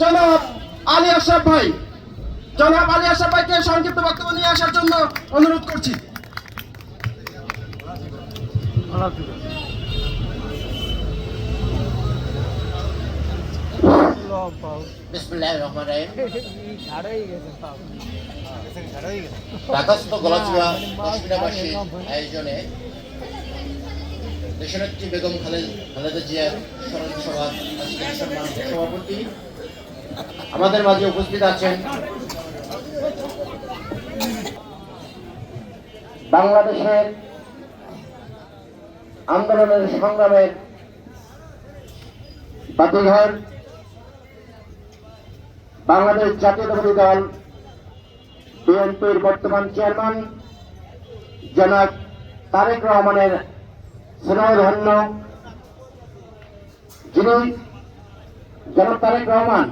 জনাব আলী আশরাফ ভাই জনাব আলী আশরাফ ভাইকে সংক্ষিপ্ত বক্তব্য নিয়ে আসার জন্য অনুরোধ করছি। বিসমুল্লাহির রহমানির রহিম ঢাকাস্থ আয়োজনে দেশনেত্রী বেগম খালেদ খালেদা জিয়ার স্মরণ সভা আজকের সভাপতি আমাদের মাঝে উপস্থিত আছেন বাংলাদেশের আন্দোলনের সংগ্রামের বাতিঘর, বাংলাদেশ জাতীয়তাবাদী দল, বিএনপির বর্তমান চেয়ারম্যান, জনাব তারেক রহমানের স্নেহধন্য, যিনি জনাব তারেক রহমান